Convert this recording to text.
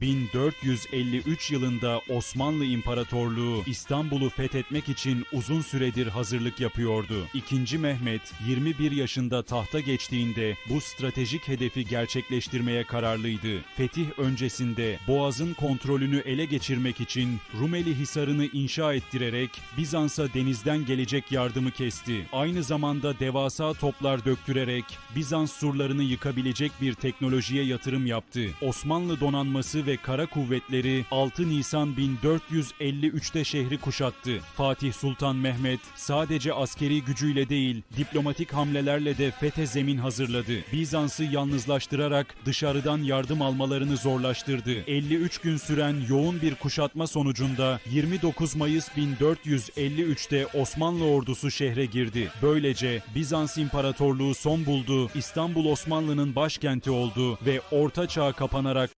1453 yılında Osmanlı İmparatorluğu İstanbul'u fethetmek için uzun süredir hazırlık yapıyordu. İkinci Mehmet 21 yaşında tahta geçtiğinde bu stratejik hedefi gerçekleştirmeye kararlıydı. Fetih öncesinde Boğaz'ın kontrolünü ele geçirmek için Rumeli Hisarı'nı inşa ettirerek Bizans'a denizden gelecek yardımı kesti. Aynı zamanda devasa toplar döktürerek Bizans surlarını yıkabilecek bir teknolojiye yatırım yaptı. Osmanlı donanması ve kara kuvvetleri 6 Nisan 1453'te şehri kuşattı. Fatih Sultan Mehmet sadece askeri gücüyle değil, diplomatik hamlelerle de fethe zemin hazırladı. Bizans'ı yalnızlaştırarak dışarıdan yardım almalarını zorlaştırdı. 53 gün süren yoğun bir kuşatma sonucunda 29 Mayıs 1453'te Osmanlı ordusu şehre girdi. Böylece Bizans İmparatorluğu son buldu, İstanbul Osmanlı'nın başkenti oldu ve Orta Çağ kapanarak